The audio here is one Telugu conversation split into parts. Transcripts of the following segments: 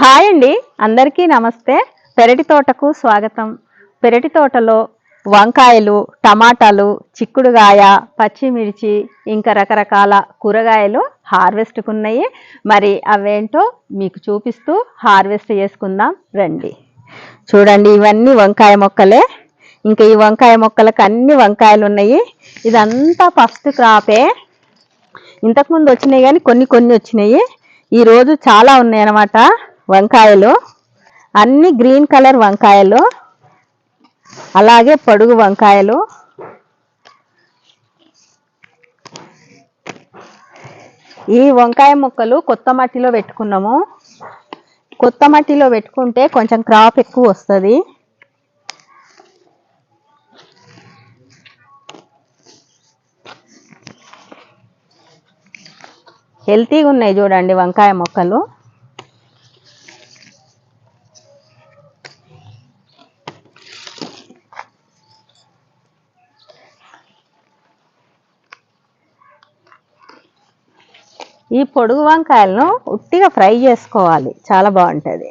హాయ్ అండి. అందరికీ నమస్తే. పెరటి తోటకు స్వాగతం. పెరటి తోటలో వంకాయలు టమాటాలు చిక్కుడుగాయ పచ్చిమిర్చి ఇంకా రకరకాల కూరగాయలు హార్వెస్ట్కున్నాయి. మరి అవేంటో మీకు చూపిస్తూ హార్వెస్ట్ చేసుకుందాం రండి. చూడండి ఇవన్నీ వంకాయ మొక్కలే. ఇంకా ఈ వంకాయ మొక్కలకు అన్ని వంకాయలు ఉన్నాయి ఇదంతా ఫస్ట్ క్రాపే. ఇంతకుముందు వచ్చినాయి కానీ కొన్ని కొన్ని వచ్చినాయి. ఈ రోజు చాలా ఉన్నాయి అన్నమాట వంకాయలు అన్ని గ్రీన్ కలర్ వంకాయలు అలాగే పొడుగు వంకాయలు. ఈ వంకాయ మొక్కలు కొత్త మట్టిలో పెట్టుకున్నాము. కొత్త మట్టిలో పెట్టుకుంటే కొంచెం క్రాప్ ఎక్కువ వస్తుంది. హెల్తీగా ఉన్నాయి చూడండి వంకాయ మొక్కలు. ఈ పొడుగు వంకాయలను ఉట్టిగా ఫ్రై చేసుకోవాలి. చాలా బాగుంటుంది.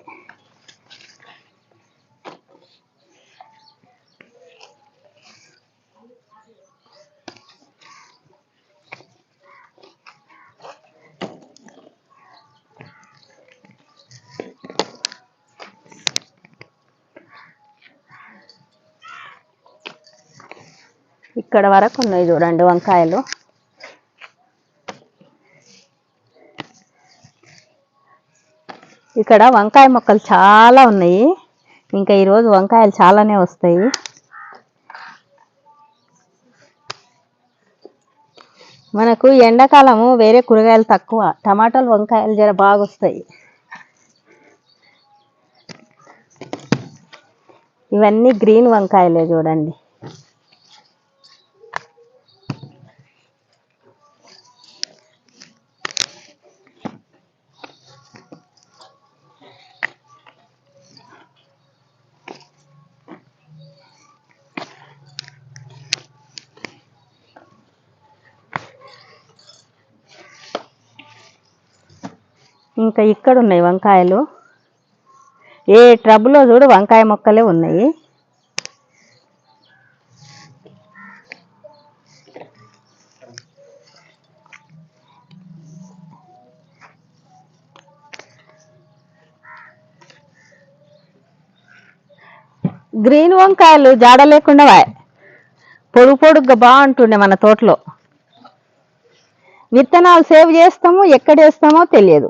ఇక్కడ వరకు ఉన్నాయి చూడండి వంకాయలు. ఇక్కడ వంకాయ మొక్కలు చాలా ఉన్నాయి. ఇంకా ఈరోజు వంకాయలు చాలానే వస్తాయి. మనకు ఎండాకాలము వేరే కూరగాయలు తక్కువ. టమాటాలు వంకాయలు జర బాగా వస్తాయి ఇవన్నీ గ్రీన్ వంకాయలే చూడండి. ఇంకా ఇక్కడ ఉన్నాయి వంకాయలు. ఏ ట్రబులో చూడు వంకాయ మొక్కలే ఉన్నాయి. గ్రీన్ వంకాయలు జాడ లేకుండా పొడు పొడుగు పొడుగ్గా బాగుంటుండే మన తోటలో. విత్తనాలు సేవ్ చేస్తాము ఎక్కడ వేస్తామో తెలియదు.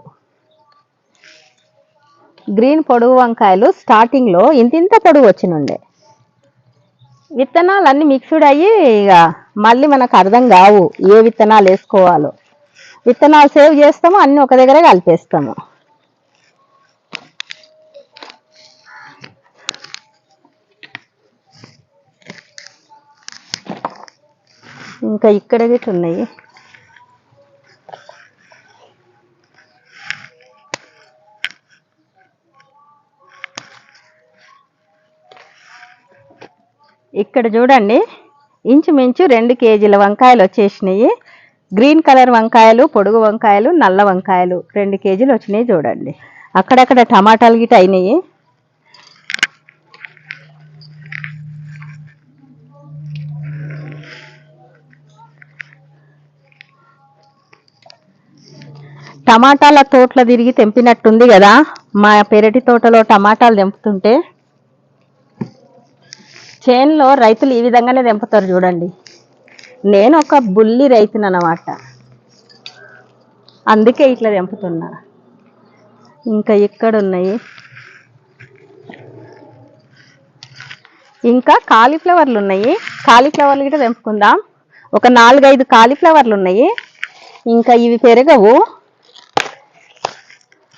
గ్రీన్ పొడుగు వంకాయలు స్టార్టింగ్లో ఇంతింత ఇంత ఇంత పొడుగు వచ్చినుండే. విత్తనాలు అన్నీ మిక్స్డ్ అయ్యి ఇక మళ్ళీ మనకు అర్థం కావు ఏ విత్తనాలు వేసుకోవాలో. విత్తనాలు సేవ్ చేస్తాము అన్నీ ఒక దగ్గరే కలిపేస్తాము. ఇంకా ఇక్కడ గిట్ల ఉన్నాయి. ఇక్కడ చూడండి ఇంచుమించు రెండు కేజీల వంకాయలు వచ్చేసినాయి. గ్రీన్ కలర్ వంకాయలు పొడుగు వంకాయలు నల్ల వంకాయలు రెండు కేజీలు వచ్చినాయి చూడండి. అక్కడక్కడ టమాటాలు గిట అయినాయి. టమాటాల తోటలో తిరిగి తెంపినట్టుంది కదా మా పెరటి తోటలో టమాటాలు తెంపుతుంటే చేనులో రైతులు ఈ విధంగానే తెంపుతారు చూడండి. నేను ఒక బుల్లి రైతునన్నమాట అందుకే ఇట్లా తెంపుతున్నా. ఇంకా ఇక్కడ ఉన్నాయి ఇంకా కాలీఫ్లవర్లు ఉన్నాయి. కాలీఫ్లవర్లు కూడా తెంపుకుందాం. ఒక నాలుగైదు కాలీఫ్లవర్లు ఉన్నాయి. ఇంకా ఇవి పెరగవు.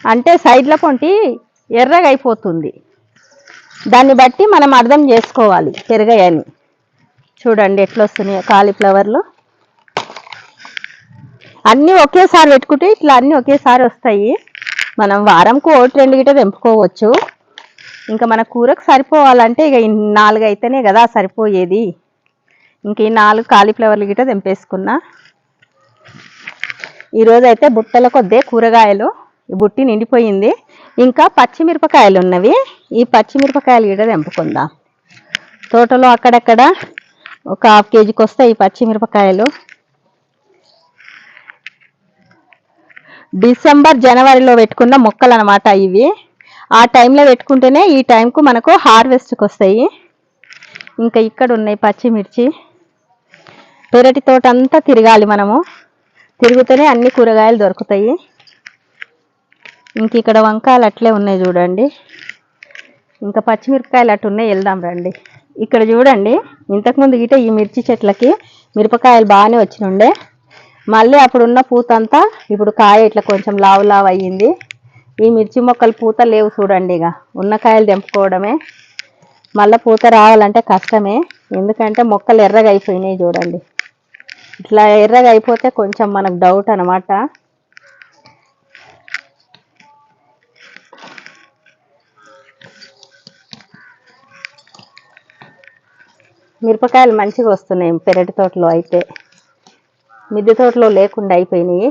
అంటే సైడ్ల పొంటి ఎర్రగా అయిపోతుంది దాన్ని బట్టి మనం అర్థం చేసుకోవాలి పెరిగాయని. చూడండి ఎట్లా వస్తున్నాయో కాలీఫ్లవర్లు అన్నీ ఒకేసారి పెట్టుకుంటే ఇట్లా అన్నీ ఒకేసారి వస్తాయి. మనం వారంకు ఒకటి రెండు గిట తెంపుకోవచ్చు. ఇంకా మన కూరకు సరిపోవాలంటే ఇక ఈ నాలుగు అయితేనే కదా సరిపోయేది. ఇంక ఈ నాలుగు కాలీఫ్లవర్లు గిట తెంపేసుకున్నా. ఈరోజు అయితే బుట్టల కొద్దే కూరగాయలు. ఈ బుట్టి నిండిపోయింది. ఇంకా పచ్చిమిరపకాయలు ఉన్నవి ఈ పచ్చిమిరపకాయలు కూడా తెంపుకుందాం. తోటలో అక్కడక్కడ ఒక హాఫ్ కేజీకి వస్తాయి ఈ పచ్చిమిరపకాయలు. డిసెంబర్ జనవరిలో పెట్టుకున్న మొక్కలు అనమాట ఇవి. ఆ టైంలో పెట్టుకుంటేనే ఈ టైంకు మనకు హార్వెస్ట్కి వస్తాయి ఇంకా ఇక్కడ ఉన్నాయి పచ్చిమిర్చి. పెరటి తోట అంతా తిరగాలి మనము. తిరుగుతూనే అన్ని కూరగాయలు దొరుకుతాయి. ఇంక ఇక్కడ వంకాయలు అట్లే ఉన్నాయి చూడండి. ఇంకా పచ్చిమిరపకాయలు అటు ఉన్నాయి వెళ్దాం రండి. ఇక్కడ చూడండి ఇంతకుముందు గిట ఈ మిర్చి చెట్లకి మిరపకాయలు బాగానే వచ్చినుండే. మళ్ళీ అప్పుడున్న పూత అంతా ఇప్పుడు కాయ ఇట్లా కొంచెం లావు లావు అయ్యింది. ఈ మిర్చి మొక్కలు పూత లేవు చూడండి ఇక. ఉన్న కాయలు తెంపుకోవడమే. మళ్ళీ పూత రావాలంటే కష్టమే. ఎందుకంటే మొక్కలు ఎర్రగా అయిపోయినాయి చూడండి. ఇట్లా ఎర్రగా అయిపోతే కొంచెం మనకు డౌట్ అనమాట మిరపకాయలు మంచిగా వస్తున్నాయి పెరటి తోటలో అయితే. మిద్దె తోటలో లేకుండా అయిపోయినాయి.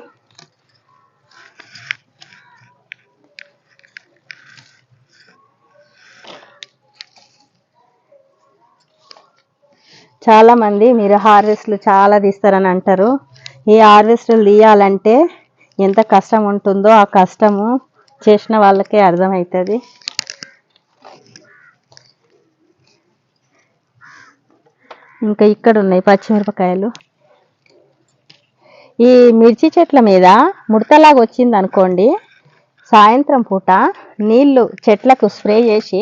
చాలా మంది మీరు హార్వెస్ట్లు చాలా తీస్తారని అంటారు. ఈ హార్వెస్ట్లు తీయాలంటే ఎంత కష్టం ఉంటుందో ఆ కష్టము చేసిన వాళ్ళకే అర్థమవుతుంది. ఇంకా ఇక్కడ ఉన్నాయి పచ్చిమిరపకాయలు. ఈ మిర్చి చెట్ల మీద ముడతలాగా వచ్చింది అనుకోండి సాయంత్రం పూట నీళ్ళు చెట్లకు స్ప్రే చేసి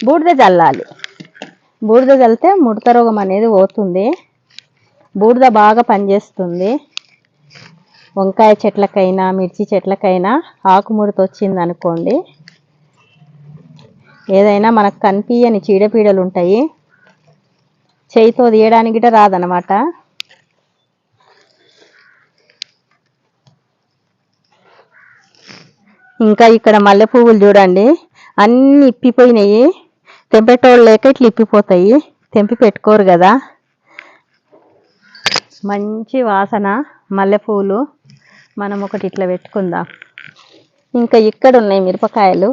బూడిద చల్లాలి బూడిద చల్లితే ముడత రోగం అనేది పోతుంది. బూడిద బాగా పనిచేస్తుంది. వంకాయ చెట్లకైనా మిర్చి చెట్లకైనా ఆకుముడత వచ్చింది అనుకోండి ఏదైనా మనకు కనిపించని చీడపీడలు ఉంటాయి చేయితో తీయడానికి రాదనమాట ఇంకా ఇక్కడ మల్లె పువ్వులు చూడండి. అన్ని ఇప్పిపోయినాయి. తెంపేటోళ్ళు లేక ఇట్లా ఇప్పిపోతాయి. తెంపి పెట్టుకోరు కదా. మంచి వాసన మల్లె పువ్వులు. మనం ఒకటి ఇట్లా పెట్టుకుందాం. ఇంకా ఇక్కడ ఉన్నాయి మిరపకాయలు.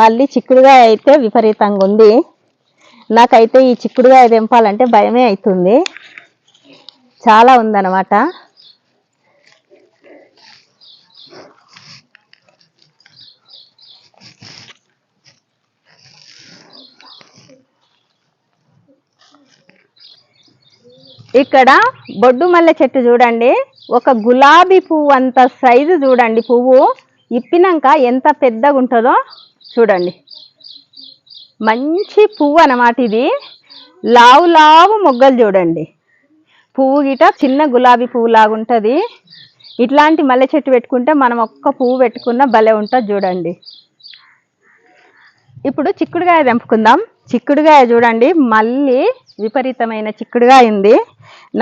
మళ్ళీ చిక్కుడుగా అయితే విపరీతంగా ఉంది. నాకైతే ఈ చిక్కుడుగాయ తెంపాలంటే భయమే అవుతుంది. చాలా ఉందన్నమాట. ఇక్కడ బొడ్డు మల్లె చెట్టు చూడండి. ఒక గులాబీ పువ్వు అంత సైజు చూడండి. పువ్వు ఇప్పినాక ఎంత పెద్దగా ఉంటుందో చూడండి. మంచి పువ్వు అనమాట ఇది. లావు లావు మొగ్గలు చూడండి. పువ్వు గిట చిన్న గులాబీ పువ్వు లాగుంటుంది ఇట్లాంటి మల్లె చెట్టు పెట్టుకుంటే మనం ఒక్క పువ్వు పెట్టుకున్న భలే ఉంటుంది చూడండి. ఇప్పుడు చిక్కుడుగాయ తెంపుకుందాం. చిక్కుడుగాయ చూడండి. మళ్ళీ విపరీతమైన చిక్కుడుగాయ ఉంది.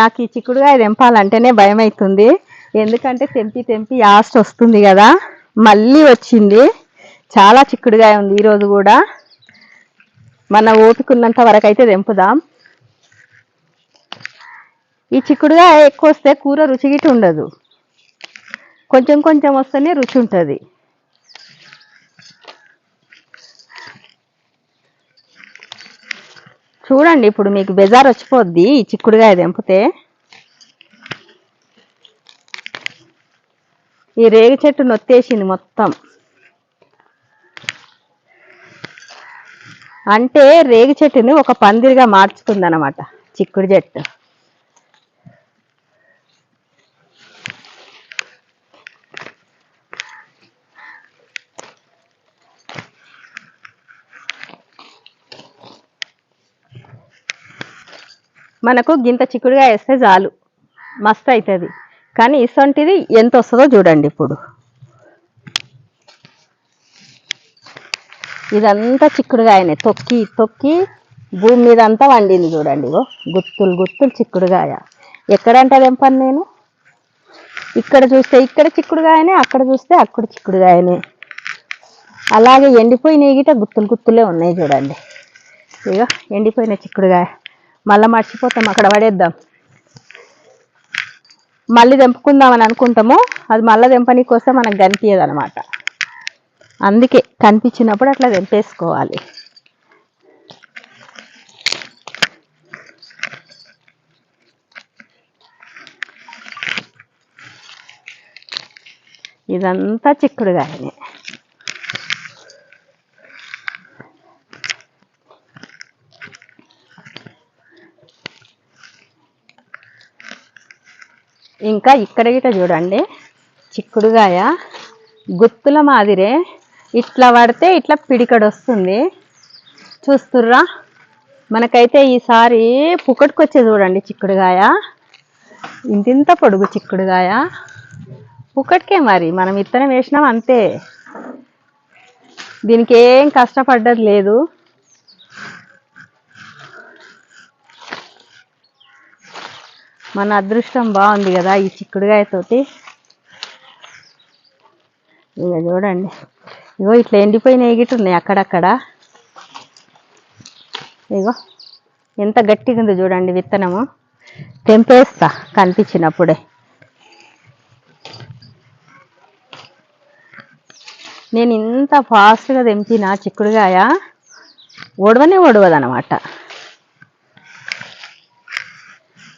నాకు ఈ చిక్కుడుగాయ తెంపాలంటేనే భయం అవుతుంది ఎందుకంటే తెంపి తెంపి యాస్ట్ వస్తుంది కదా. మళ్ళీ వచ్చింది. చాలా చిక్కుడుగాయ ఉంది ఈరోజు కూడా. మన ఓపికన్నంత వరకు అయితే తెంపుదాం. ఈ చిక్కుడుగా ఎక్కువ వస్తే కూర రుచిగిటి ఉండదు. కొంచెం కొంచెం వస్తేనే రుచి ఉంటుంది. చూడండి ఇప్పుడు మీకు బెజార్ వచ్చిపోద్ది ఈ చిక్కుడుగాయ తెంపితే. ఈ రేగి చెట్టు నొత్తేసింది మొత్తం. అంటే రేగి చెట్టుని ఒక పందిరిగా మార్చుతుంది అనమాట చిక్కుడు చెట్టు. మనకు గింత చిక్కుడుగా వేస్తే చాలు మస్తు అవుతుంది కానీ ఇసొంటిది ఎంత వస్తుందో చూడండి ఇప్పుడు. ఇదంతా చిక్కుడుగాయనే తొక్కి తొక్కి భూమి మీద అంతా వండింది చూడండి ఇగో. గుత్తులు గుత్తులు చిక్కుడుగాయ. ఎక్కడంటే తెంపను నేను? ఇక్కడ చూస్తే ఇక్కడ చిక్కుడుగాయనే అక్కడ చూస్తే అక్కడ చిక్కుడుగాయనే అలాగే ఎండిపోయిన గిట గుత్తులు గుత్తులే ఉన్నాయి చూడండి. ఇక ఎండిపోయిన చిక్కుడుగాయ. మళ్ళీ మర్చిపోతాం అక్కడ పడేద్దాం. మళ్ళీ తెంపుకుందామని అనుకుంటాము. అది మళ్ళీ తెంపనీకి వస్తే మనకు కనిపించదు అనమాట అందుకే కనిపించినప్పుడు అట్లా తెంపేసుకోవాలి. ఇదంతా చిక్కుడుగాయనే ఇంకా ఇక్కడ గిట చూడండి చిక్కుడుగాయ గుత్తుల మాదిరే ఇట్లా పడితే ఇట్లా పిడికడు వస్తుంది. చూస్తుర్రా? మనకైతే ఈసారి పుక్కటికొచ్చే చూడండి చిక్కుడుగాయ. ఇంతింత పొడుగు చిక్కుడుగాయ. పుక్కటికే మరి మనం విత్తనం వేసినాం అంతే. దీనికి ఏం కష్టపడ్డది లేదు. మన అదృష్టం బాగుంది కదా ఈ చిక్కుడుగాయతోటి. ఇక చూడండి. ఇగో ఇట్లా ఎండిపోయినాయి ఎగిటి ఉన్నాయి అక్కడక్కడ. ఇగో ఎంత గట్టిగా ఉందో చూడండి విత్తనము. తెంపేస్తా కనిపించినప్పుడే. నేను ఇంత ఫాస్ట్గా తెంపిన చిక్కుడుగాయ ఒడవనే ఒడవదనమాట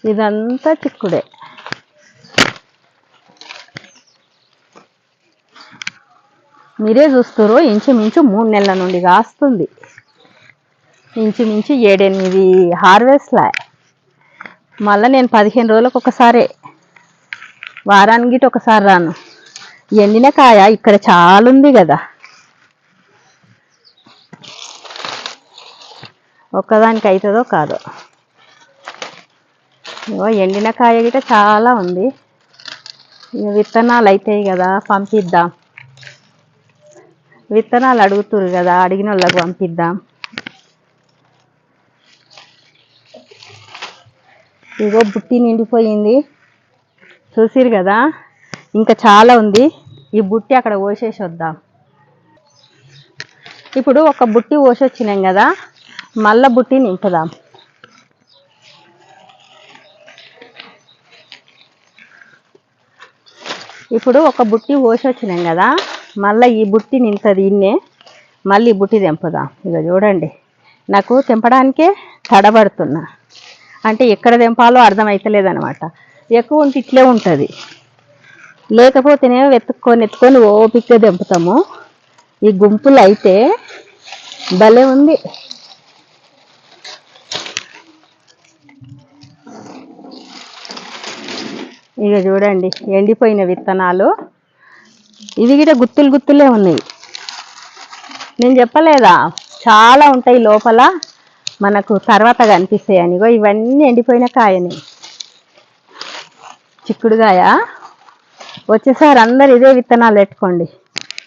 ఇదంతా చిక్కుడే. మీరే చూస్తారు ఇంచుమించు మూడు నెలల నుండి కాస్తుంది. ఇంచుమించు ఏడెనిమిది హార్వెస్ట్లా మళ్ళీ నేను పదిహేను రోజులకు ఒకసారే. వారానికి ఒకసారి రాను. ఎండిన కాయ ఇక్కడ చాలా ఉంది కదా. ఒక్కదానికి అవుతుందో కాదో. ఇగో ఎండిన కాయ గిట చాలా ఉంది. విత్తనాలు అవుతాయి కదా పంపిద్దాం. విత్తనాలు అడుగుతురు కదా అడిగిన వాళ్ళకి పంపిద్దాం. ఇగో బుట్టి నిండిపోయింది. చూసిరు కదా ఇంకా చాలా ఉంది. ఈ బుట్టి అక్కడ పోసేసి వద్దాం. ఇప్పుడు ఒక బుట్టి పోసొచ్చినాం కదా మళ్ళా బుట్టి నింపుదాం. ఇప్పుడు ఒక బుట్టి పోసొచ్చినాం కదా మళ్ళీ ఈ బుట్టి నింతది ఇన్నే. మళ్ళీ బుట్టి తెంపుదాం. ఇక చూడండి. నాకు తెంపడానికే తడబడుతున్నా. అంటే ఎక్కడ తెంపాలో అర్థమవుతలేదనమాట ఎక్కువ ఉంటే ఇట్లే ఉంటుంది. లేకపోతేనేమో వెతుక్కొని ఎత్తుకొని ఓపిక్గా తెంపుతాము. ఈ గుంపులు అయితే భలే ఉంది. ఇక చూడండి. ఎండిపోయిన విత్తనాలు. ఇవి కూడా గుత్తులు గుత్తులే ఉన్నాయి. నేను చెప్పలేదా? చాలా ఉంటాయి లోపల మనకు తర్వాత కనిపిస్తాయి ఇవన్నీ ఎండిపోయిన కాయని. చిక్కుడుగాయ వచ్చేసారి అందరు ఇదే విత్తనాలు పెట్టుకోండి.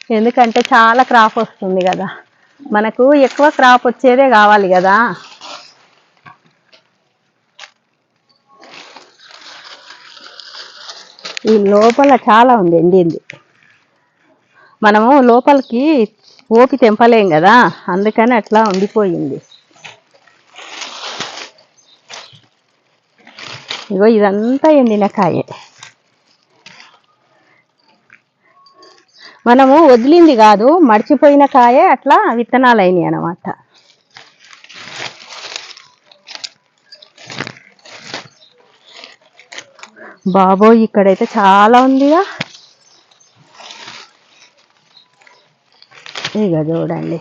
ఎందుకంటే చాలా క్రాప్ వస్తుంది కదా. మనకు ఎక్కువ క్రాప్ వచ్చేదే కావాలి కదా. ఈ లోపల చాలా ఉంది ఎండింది. మనము లోపలికి ఓపి తెంపలేం కదా అందుకని అట్లా ఉండిపోయింది. ఇగో ఇదంతా ఎండిన కాయే. మనము వదిలింది కాదు మడిచిపోయిన కాయే అట్లా విత్తనాలు అయినాయి అన్నమాట. బాబోయ్ ఇక్కడైతే చాలా ఉందిగా. ఇక చూడండి.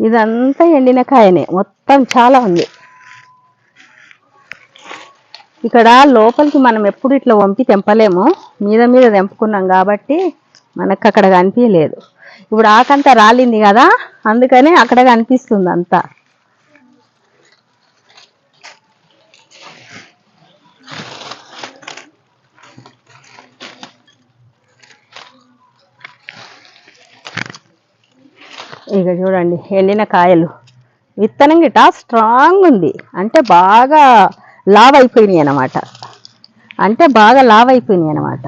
ఇదంతా ఎండిన కాయనే. మొత్తం చాలా ఉంది. ఇక్కడ లోపలికి మనం ఎప్పుడు ఇట్లా వంపి తెంపలేము. మీద మీద తెంపుకున్నాం కాబట్టి మనకు అక్కడ కనిపించలేదు. ఇప్పుడు ఆకంతా రాలింది కదా అందుకనే అక్కడ కనిపిస్తుంది అంతా. ఇక చూడండి ఎండిన కాయలు. విత్తనం గిట స్ట్రాంగ్ ఉంది. అంటే బాగా లావ్ అయిపోయినాయి అన్నమాట. అంటే బాగా లావ్ అయిపోయినాయి అన్నమాట.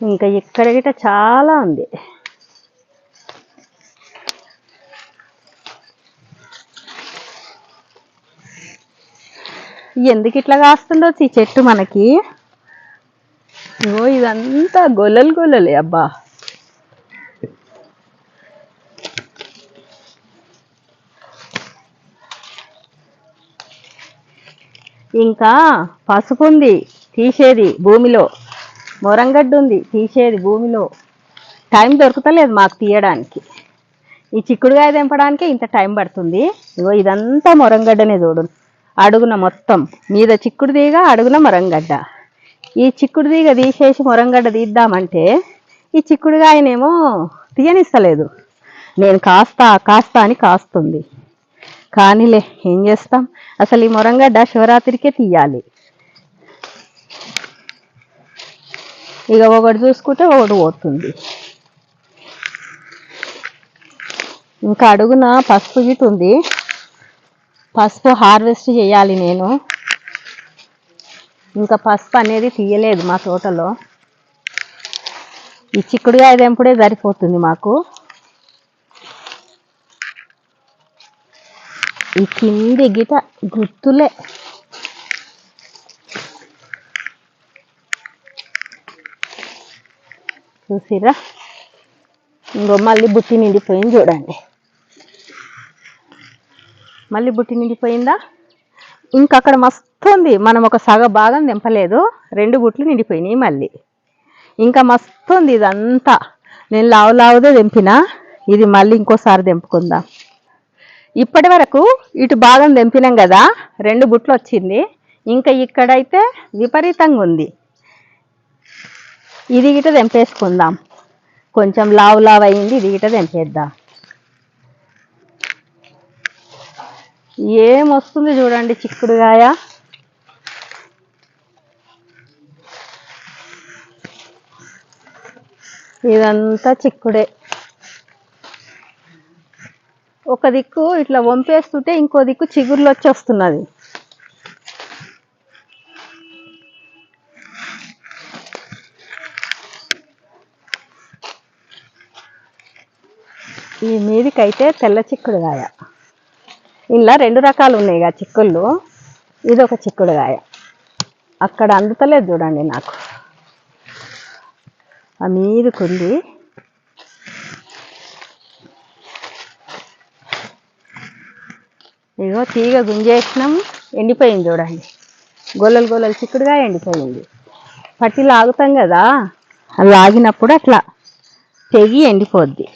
ఇంకా ఇక్కడ గిట చాలా ఉంది. ఎందుకు ఇట్లా కాస్తుందో ఈ చెట్టు మనకి? ఓ ఇదంతా గొల్లలు గొల్లలే అబ్బా. ఇంకా పసుపు ఉంది తీసేది భూమిలో. మొరంగడ్డ ఉంది తీసేది భూమిలో. టైం దొరుకుతలేదు మాకు తీయడానికి. ఈ చిక్కుడుగాయ తెంపడానికే ఇంత టైం పడుతుంది. ఇగో ఇదంతా మొరంగడ్డనే చూడు. అడుగున మొత్తం. మీద చిక్కుడు తీగ అడుగున మొరంగడ్డ. ఈ చిక్కుడు తీగ తీసేసి మొరంగడ్డ తీద్దామంటే ఈ చిక్కుడుగాయనేమో తీయనిస్తలేదు. నేను కాస్తా కాస్తా అని కాస్తుంది. కానీలే ఏం చేస్తాం? అసలు ఈ మొరంగడ్డ శివరాత్రికే తీయాలి. ఇక ఒకటి చూసుకుంటే ఒకటి పోతుంది. ఇంకా అడుగున పసుపు గిట్ ఉంది. పసుపు హార్వెస్ట్ చేయాలి నేను. ఇంకా పసుపు అనేది తీయలేదు మా తోటలో. ఈ చిక్కుడుగా తెంపుడే సరిపోతుంది మాకు. ఈ కింది గిట గుర్తులే చూసిరా? ఇంకో మళ్ళీ బుట్టి నిండిపోయింది చూడండి. మళ్ళీ బుట్టి నిండిపోయిందా? ఇంకా అక్కడ మస్తు ఉంది. మనం ఒక సగ భాగం తెంపలేదు. రెండు బుట్లు నిండిపోయినాయి మళ్ళీ. ఇంకా మస్తు ఉంది ఇదంతా. నేను లావు లావుదే తెంపిన. ఇది మళ్ళీ ఇంకోసారి తెంపుకుందాం. ఇప్పటి వరకు ఇటు భాగం తెంపినాం కదా రెండు బుట్లు వచ్చింది. ఇంకా ఇక్కడైతే విపరీతంగా ఉంది. ఇది గిట తెంపేసుకుందాం. కొంచెం లావు లావు అయింది ఇది గిట తెంపేద్దాం. ఏం వస్తుంది చూడండి చిక్కుడుగాయ. ఇదంతా చిక్కుడే. ఒక దిక్కు ఇట్లా వంపేస్తుంటే ఇంకో దిక్కు చిగుర్లు వచ్చి వస్తున్నది ఈ మీదికైతే తెల్ల చిక్కుడుగాయ. ఇలా రెండు రకాలు ఉన్నాయి కదా చిక్కుళ్ళు. ఇది ఒక చిక్కుడుగాయ. అక్కడ అందుతలేదు చూడండి నాకు. ఆ మీదికుంది. ఇగో తీగ గుంజేసినాం. ఎండిపోయింది చూడండి. గొల్లలు గొల్లలు చిక్కుడుగా ఎండిపోయింది. పట్టి లాగుతాం కదా? అది లాగినప్పుడు అట్లా తెగి ఎండిపోద్ది.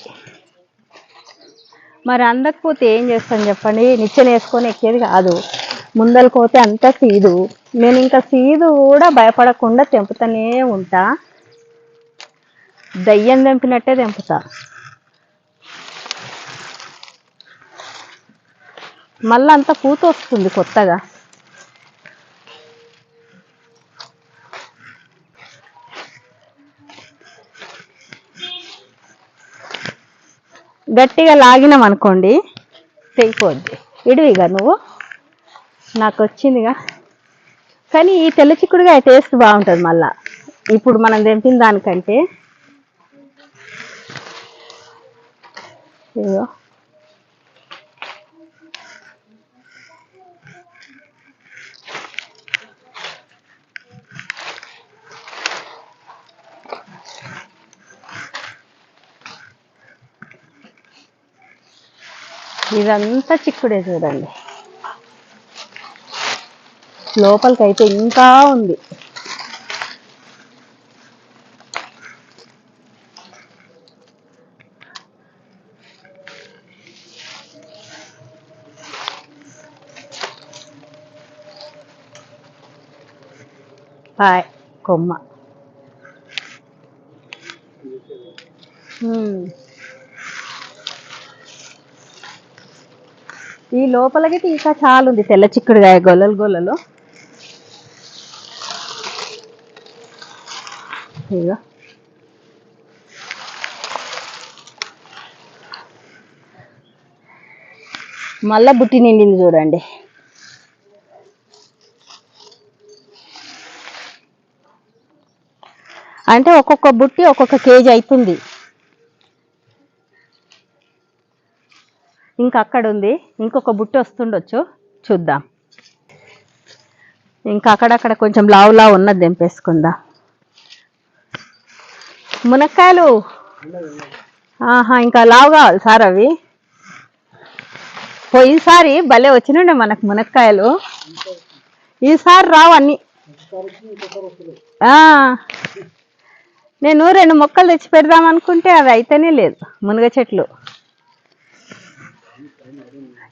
మరి అందకపోతే ఏం చేస్తాను చెప్పండి? నిచ్చెన వేసుకొని ఎక్కేది కాదు. ముందలకు పోతే అంత సీదు. నేను ఇంకా సీదు కూడా భయపడకుండా తెంపుతూనే ఉంటా. దయ్యం తెంపినట్టే తెంపుతా. మళ్ళీ అంత పూత వస్తుంది కొత్తగా. గట్టిగా లాగినాం అనుకోండి తెగిపోద్ది. ఇడివిగా నువ్వు? నాకు వచ్చిందిగా. కానీ ఈ తెల్ల చిక్కుడుగా టేస్ట్ బాగుంటుంది మళ్ళా. ఇప్పుడు మనం తెంపిన దానికంటే. ఇదిగో. ఇదంతా చిక్కుడే చూడండి. లోపలికైతే ఇంకా ఉంది. హాయ్ కొమ్మ. ఈ లోపలకి ఇంకా చాలా ఉంది తెల్ల చిక్కుడుగాయ గొల్లలు గొల్లలు. ఇదిగో. మళ్ళా బుట్టి నిండింది చూడండి. అంటే ఒక్కొక్క బుట్టి ఒక్కొక్క కేజీ అవుతుంది ఇంకా అక్కడ ఉంది ఇంకొక బుట్టి వస్తుండొచ్చు. చూద్దాం. ఇంకా అక్కడక్కడ కొంచెం లావు లావు ఉన్నది తెంపేసుకుందా. మునక్కాయలు. ఆహా ఇంకా లావు కావాలి సార్ అవి. పోయినసారి భలే వచ్చినండి మనకు మునక్కాయలు. ఈసారి రావు అన్ని. నేను రెండు మొక్కలు తెచ్చి పెడదాం అనుకుంటే అవి అయితేనే లేదు మునగ చెట్లు.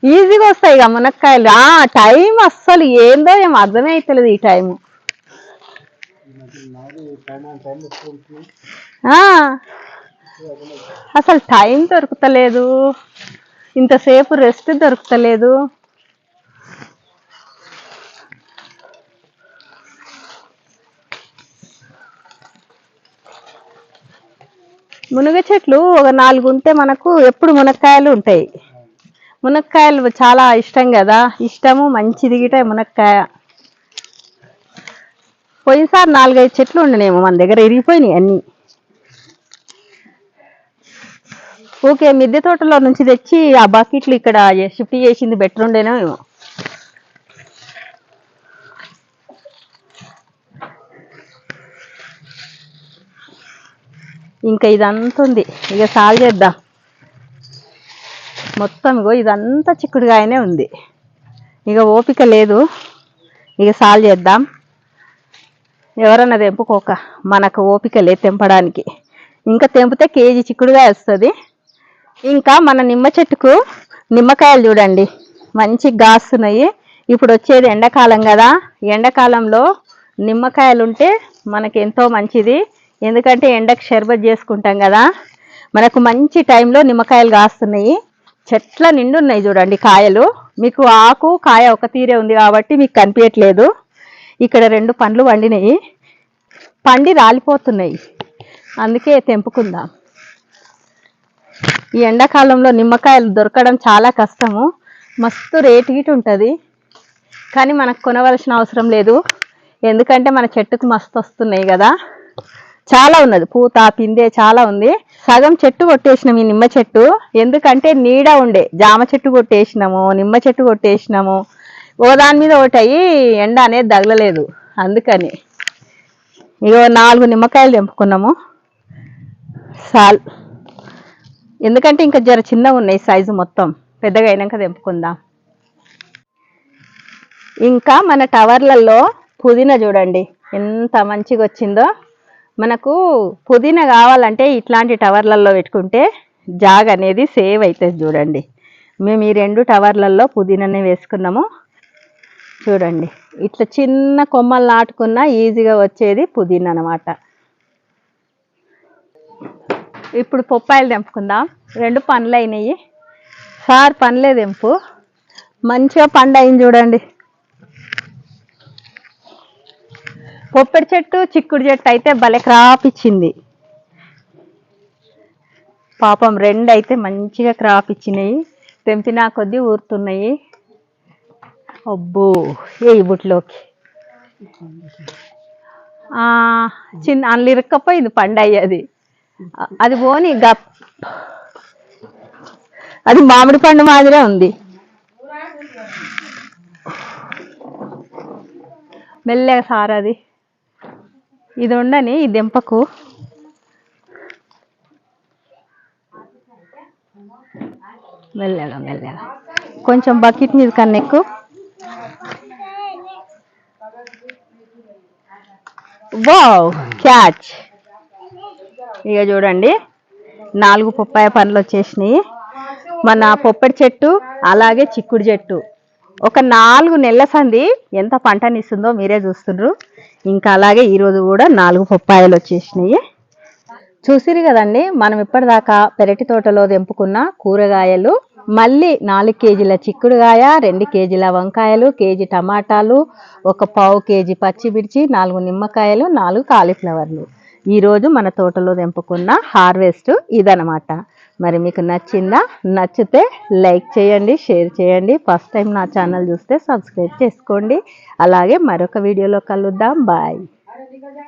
ఈజీగా వస్తాయి ఇక మునక్కాయలు. ఆ టైం అస్సలు ఏందో ఏం అర్థమే అవుతలేదు ఈ టైము. ఆ, అసలు టైం దొరుకుతలేదు. ఇంతసేపు రెస్ట్ దొరుకుతలేదు. మునగ చెట్లు ఒక నాలుగు ఉంటే మనకు ఎప్పుడు మునక్కాయలు ఉంటాయి. మునక్కాయలు చాలా ఇష్టం కదా. ఇష్టము మంచిది గిట మునక్కాయ. పోయినసారి నాలుగైదు చెట్లు ఉండనేమో మన దగ్గర ఇరిగిపోయినాయి అన్నీ. ఓకే మిద్దె తోటలో నుంచి తెచ్చి ఆ బకెట్లు ఇక్కడ షిఫ్ట్ చేసింది బెటర్ ఉండేనో ఏమో. ఇంకా ఇదంతా ఉంది. ఇక సాల్ చేద్దాం. మొత్తం ఇగో ఇదంతా చిక్కుడుగాయనే ఉంది. ఇక ఓపిక లేదు. ఇక సాల్ చేద్దాం. ఎవరన్నా తెంపుకోక మనకు ఓపిక లేదు తెంపడానికి. ఇంకా తెంపితే కేజీ చిక్కుడుగాయ వస్తుంది. ఇంకా మన నిమ్మ చెట్టుకు నిమ్మకాయలు చూడండి. మంచి గాస్తున్నాయి. ఇప్పుడు వచ్చేది ఎండాకాలం కదా. ఎండాకాలంలో నిమ్మకాయలు ఉంటే మనకి ఎంతో మంచిది. ఎందుకంటే ఎండకు షర్బత్ చేసుకుంటాం కదా. మనకు మంచి టైంలో నిమ్మకాయలు కాస్తున్నాయి చెట్ల నిండు ఉన్నాయి చూడండి కాయలు. మీకు ఆకు కాయ ఒక తీరే ఉంది కాబట్టి మీకు కనిపించట్లేదు. ఇక్కడ రెండు పండ్లు వండినాయి పండి రాలిపోతున్నాయి. అందుకే తెంపుకుందాం. ఈ ఎండాకాలంలో నిమ్మకాయలు దొరకడం చాలా కష్టము. మస్తు రేటు గిట్ ఉంటుంది. కానీ మనకు కొనవలసిన అవసరం లేదు. ఎందుకంటే మన చెట్టుకు మస్తు వస్తున్నాయి కదా. చాలా ఉన్నది. పూత పిందే చాలా ఉంది. సగం చెట్టు కొట్టేసినాం ఈ నిమ్మ చెట్టు. ఎందుకంటే నీడ ఉండే. జామ చెట్టు కొట్టేసినాము నిమ్మ చెట్టు కొట్టేసినాము. ఓ దాని మీద ఒకటి అయ్యి ఎండ అనేది తగలలేదు. అందుకని ఇగో నాలుగు నిమ్మకాయలు తెంపుకున్నాము. సాల్ ఎందుకంటే ఇంకా జర చిన్నగా ఉన్నాయి సైజు మొత్తం. పెద్దగా అయినాక తెంపుకుందాం. ఇంకా మన టవర్లలో పుదీనా చూడండి. ఎంత మంచిగా వచ్చిందో. మనకు పుదీనా కావాలంటే ఇట్లాంటి టవర్లలో పెట్టుకుంటే జాగ్ అనేది సేవ్ అవుతుంది చూడండి. మేము ఈ రెండు టవర్లలో పుదీనానే వేసుకున్నాము. చూడండి ఇట్లా చిన్న కొమ్మలు నాటుకున్నా ఈజీగా వచ్చేది పుదీనా అన్నమాట. ఇప్పుడు పొప్పాయిలు తెంపుకుందాం. రెండు పండ్లు అయినాయి. సార్ పండ్లే తెంపు. మంచిగా పండు అయింది చూడండి. పొప్పెడి చెట్టు చిక్కుడు చెట్టు అయితే భలే క్రాప్ ఇచ్చింది. పాపం రెండు అయితే మంచిగా క్రాప్ ఇచ్చినాయి. తెంపినా కొద్దీ ఊరుతున్నాయి. అబ్బో ఏ ఈ బుట్లోకి చిన్న అందులో ఇరక్కపోయింది పండు అది. పోని గప్ అది మామిడి పండు మాదిరే ఉంది. మెల్లగా సార్ అది ఇది ఉండని ఈ దెంపకు. మెల్లగా మెల్లగా. కొంచెం బకెట్ మీద కన్నా ఎక్కువ వావ్ క్యాచ్. ఇక చూడండి నాలుగు పప్పాయ పండ్లు వచ్చేసినాయి మన పొప్పడి చెట్టు అలాగే చిక్కుడు చెట్టు. ఒక నాలుగు నెలల సంది ఎంత పంటనిస్తుందో మీరే చూస్తుండ్రు. ఇంకా అలాగే ఈరోజు కూడా నాలుగు పప్పాయలు వచ్చేసినాయి. చూసిరు కదండి మనం ఇప్పటిదాకా పెరటి తోటలో తెంపుకున్న కూరగాయలు మళ్ళీ నాలుగు కేజీల చిక్కుడుగాయ రెండు కేజీల వంకాయలు కేజీ టమాటాలు ఒక పావు కేజీ పచ్చిమిర్చి నాలుగు నిమ్మకాయలు నాలుగు కాలీఫ్లవర్లు. ఈరోజు మన తోటలో తెంపుకున్న హార్వెస్ట్ ఇదనమాట. మరి మీకు నచ్చిందా నచ్చితే లైక్ చేయండి షేర్ చేయండి. ఫస్ట్ టైం నా ఛానల్ చూస్తే సబ్స్క్రైబ్ చేసుకోండి. అలాగే మరొక వీడియోలో కలుద్దాం. బాయ్